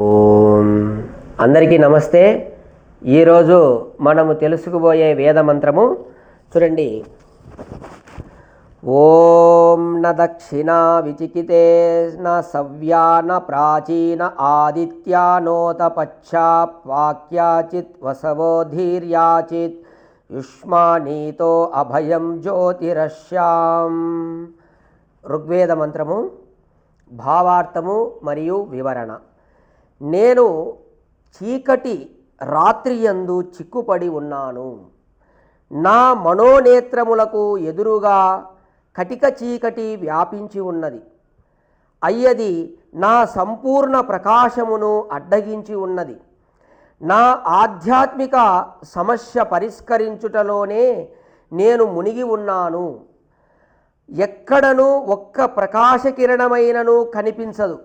ఓం. అందరికీ నమస్తే. ఈరోజు మనము తెలుసుకుపోయే వేద మంత్రము చూడండి. ఓం న దక్షిణా విచికితే న సవ్యా న ప్రాచీన ఆదిత్యానోత పశ్చాప్వాక్యాచిత్ వసవో ధీర్యాచిత్ యుష్మానీతో అభయం జ్యోతిరశ్యాం. ఋగ్వేద మంత్రము భావార్థము మరియు వివరణ. నేను చీకటి రాత్రియందు చిక్కుపడి ఉన్నాను. నా మనోనేత్రములకు ఎదురుగా కటిక చీకటి వ్యాపించి ఉన్నది. అయ్యది నా సంపూర్ణ ప్రకాశమును అడ్డగించి ఉన్నది. నా ఆధ్యాత్మిక సమస్య పరిష్కరించుటలోనే నేను మునిగి ఉన్నాను. ఎక్కడను ఒక్క ప్రకాశకిరణమైనను కనిపించదు.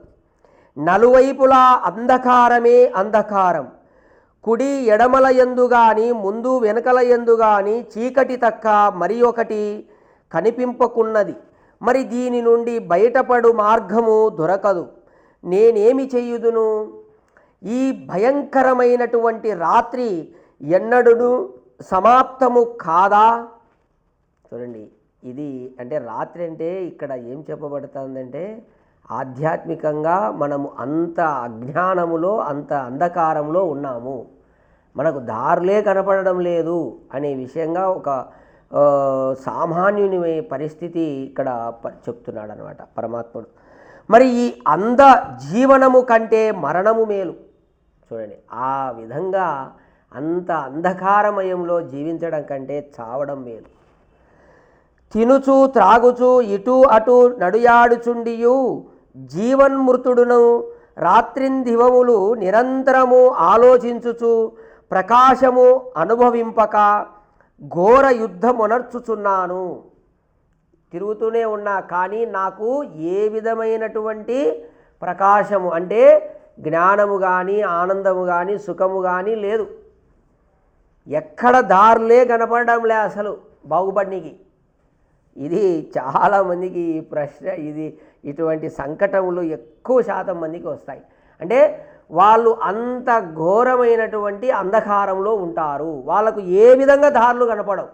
నలువైపులా అంధకారమే అంధకారం. కుడి ఎడమల ఎందు గాని ముందు వెనకల ఎందు గాని చీకటి తక్క మరి ఒకటి కనిపింపకున్నది. మరి దీని నుండి బయటపడు మార్గము దొరకదు. నేనేమి చెయ్యుదును ఈ భయంకరమైనటువంటి రాత్రి ఎన్నడును సమాప్తము కాదా? చూడండి ఇది అంటే రాత్రి అంటే ఇక్కడ ఏం చెప్పబడుతుందంటే ఆధ్యాత్మికంగా మనము అంత అజ్ఞానములో అంత అంధకారంలో ఉన్నాము. మనకు దారులే కనపడడం లేదు అనే విషయంగా ఒక సామాన్యుని పరిస్థితి ఇక్కడ ప- చెప్తున్నాడు అనమాట పరమాత్ముడు. మరి ఈ అంధ జీవనము కంటే మరణము మేలు. చూడండి ఆ విధంగా అంత అంధకారమయంలో జీవించడం కంటే చావడం మేలు. తినుచు త్రాగుచు ఇటు అటు నడుయాడుచుండియు జీవన్మృతుడును రాత్రిందివములు నిరంతరము ఆలోచించుచు ప్రకాశము అనుభవింపక ఘోర యుద్ధమునర్చుచున్నాను. తిరుగుతూనే ఉన్నా కానీ నాకు ఏ విధమైనటువంటి ప్రకాశము అంటే జ్ఞానము కానీ ఆనందము కానీ సుఖము కానీ లేదు. ఎక్కడ దారులే కనపడడం లే అసలు బాగుపడికి ఇది చాలామందికి ఈ ప్రశ్న ఇది ఇటువంటి సంకటములు ఎక్కువ శాతం మందికి వస్తాయి. అంటే వాళ్ళు అంత ఘోరమైనటువంటి అంధకారంలో ఉంటారు. వాళ్ళకు ఏ విధంగా దారులు కనపడవు.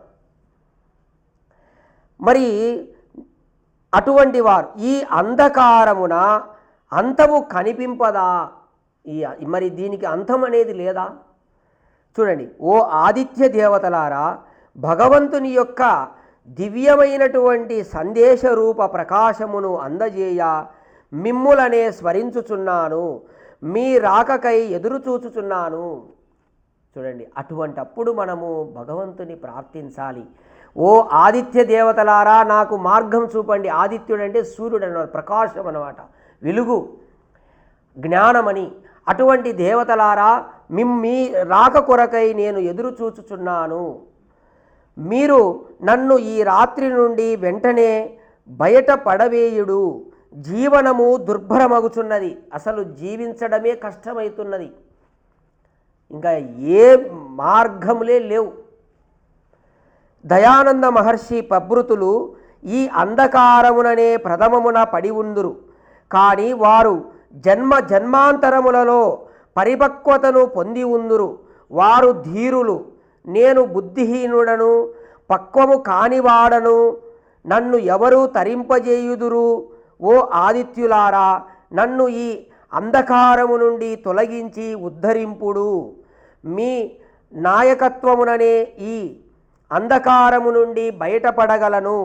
మరి అటువంటి వారు ఈ అంధకారమున అంతము కనిపింపదా? ఈ మరి దీనికి అంతం అనేది లేదా? చూడండి ఓ ఆదిత్య దేవతలారా భగవంతుని యొక్క దివ్యమైనటువంటి సందేశ రూప ప్రకాశమును అందజేయ మిమ్ములనే స్మరించుచున్నాను మీ రాకకై ఎదురు చూచుచున్నాను చూడండి అటువంటప్పుడు మనము భగవంతుని ప్రార్థించాలి. ఓ ఆదిత్య దేవతలారా నాకు మార్గం చూపండి. ఆదిత్యుడు అంటే సూర్యుడు అన్నమాట ప్రకాశం అనమాట వెలుగు జ్ఞానమని. అటువంటి దేవతలారా మిమ్ మీ రాక కొరకై నేను ఎదురు చూచుచున్నాను మీరు నన్ను ఈ రాత్రి నుండి వెంటనే బయట పడవేయుడు. జీవనము దుర్భరమగుచున్నది. అసలు జీవించడమే కష్టమవుతున్నది ఇంకా ఏ మార్గములే లేవు. దయానంద మహర్షి పభృతులు ఈ అంధకారముననే ప్రథమమున పడి ఉందురు. కానీ వారు జన్మ జన్మాంతరములలో పరిపక్వతను పొంది ఉందురు. వారు ధీరులు. నేను బుద్ధిహీనుడను పక్వము కానివాడను నన్ను ఎవరు తరింపజేయుదురు ఓ ఆదిత్యులారా నన్ను ఈ అంధకారము నుండి తొలగించి ఉద్ధరింపుడు. మీ నాయకత్వముననే ఈ అంధకారము నుండి బయటపడగలను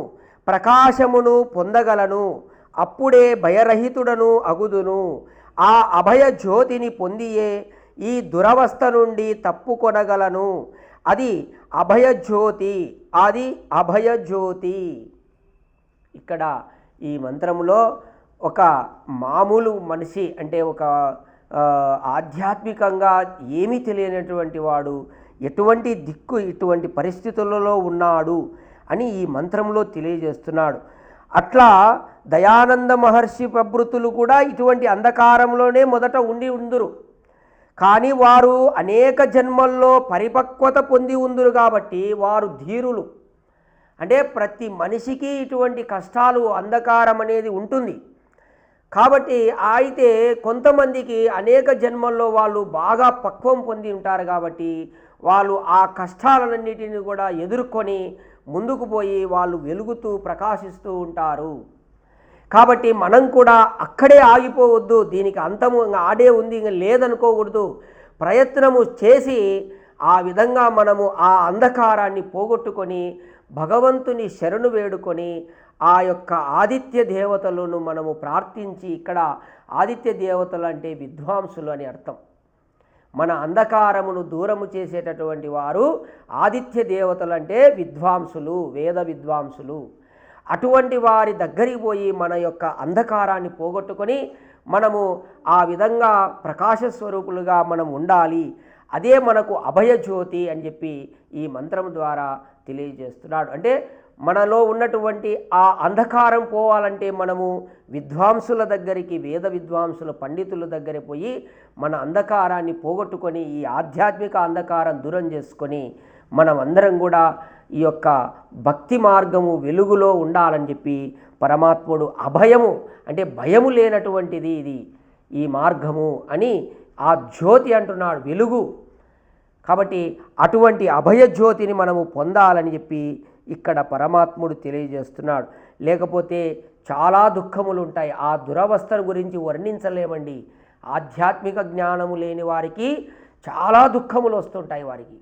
ప్రకాశమును పొందగలను అప్పుడే భయరహితుడను అగుదును. ఆ అభయ జ్యోతిని పొందియే ఈ దురవస్థ నుండి తప్పుకొనగలను. అది అభయజ్యోతి అది అభయజ్యోతి. ఇక్కడ ఈ మంత్రములో ఒక మామూలు మనిషి అంటే ఒక ఆధ్యాత్మికంగా ఏమీ తెలియనటువంటి వాడు ఎటువంటి దిక్కు ఇటువంటి పరిస్థితులలో ఉన్నాడు అని ఈ మంత్రంలో తెలియజేస్తున్నాడు. అట్లా దయానంద మహర్షి ప్రభృతులు కూడా ఇటువంటి అంధకారంలోనే మొదట ఉండి ఉందురు. కానీ వారు అనేక జన్మల్లో పరిపక్వత పొంది ఉందురు కాబట్టి వారు ధీరులు. అంటే ప్రతి మనిషికి ఇటువంటి కష్టాలు అంధకారం అనేది ఉంటుంది. కాబట్టి అయితే కొంతమందికి అనేక జన్మల్లో వాళ్ళు బాగా పక్వం పొంది ఉంటారు కాబట్టి వాళ్ళు ఆ కష్టాలన్నిటిని కూడా ఎదుర్కొని ముందుకు పోయి వాళ్ళు వెలుగుతూ ప్రకాశిస్తూ ఉంటారు. కాబట్టి మనం కూడా అక్కడే ఆగిపోవద్దు. దీనికి అంతము ఇంకా ఆడే ఉంది ఇంకా లేదనుకోకూడదు. ప్రయత్నము చేసి ఆ విధంగా మనము ఆ అంధకారాన్ని పోగొట్టుకొని భగవంతుని శరణు వేడుకొని ఆ యొక్క ఆదిత్య దేవతలను మనము ప్రార్థించి ఇక్కడ ఆదిత్య దేవతలు అంటే విద్వాంసులు అని అర్థం. మన అంధకారమును దూరము చేసేటటువంటి వారు ఆదిత్య దేవతలు అంటే విద్వాంసులు వేద విద్వాంసులు. అటువంటి వారి దగ్గరికి పోయి మన యొక్క అంధకారాన్ని పోగొట్టుకొని మనము ఆ విధంగా ప్రకాశ స్వరూపులుగా మనం ఉండాలి. అదే మనకు అభయజ్యోతి అని చెప్పి ఈ మంత్రం ద్వారా తెలియజేస్తున్నాడు. అంటే మనలో ఉన్నటువంటి ఆ అంధకారం పోవాలంటే మనము విద్వాంసుల దగ్గరికి వేద విద్వాంసుల పండితుల దగ్గర పోయి మన అంధకారాన్ని పోగొట్టుకొని ఈ ఆధ్యాత్మిక అంధకారం దూరం చేసుకొని మనమందరం కూడా ఈ యొక్క భక్తి మార్గము వెలుగులో ఉండాలని చెప్పి పరమాత్ముడు అభయము అంటే భయము లేనటువంటిది ఇది ఈ మార్గము అని ఆ జ్యోతి అంటున్నాడు వెలుగు. కాబట్టి అటువంటి అభయ జ్యోతిని మనము పొందాలని చెప్పి ఇక్కడ పరమాత్ముడు తెలియజేస్తున్నాడు. లేకపోతే చాలా దుఃఖములు ఉంటాయి. ఆ దురవస్థను గురించి వర్ణించలేమండి. ఆధ్యాత్మిక జ్ఞానము లేని వారికి చాలా దుఃఖములు వస్తుంటాయి వారికి.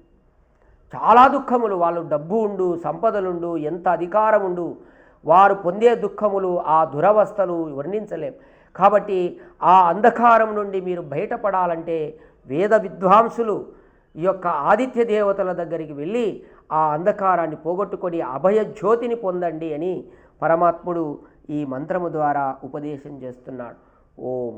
చాలా దుఃఖములు. వాళ్ళు డబ్బు ఉండు సంపదలుండు ఎంత అధికారం ఉండు వారు పొందే దుఃఖములు ఆ దురవస్థలు వర్ణించలేం. కాబట్టి ఆ అంధకారం నుండి మీరు బయటపడాలంటే వేద విద్వాంసులు ఈ యొక్క ఆదిత్య దేవతల దగ్గరికి వెళ్ళి ఆ అంధకారాన్ని పోగొట్టుకొని అభయజ్యోతిని పొందండి అని పరమాత్ముడు ఈ మంత్రము ద్వారా ఉపదేశం చేస్తున్నాడు. ఓం.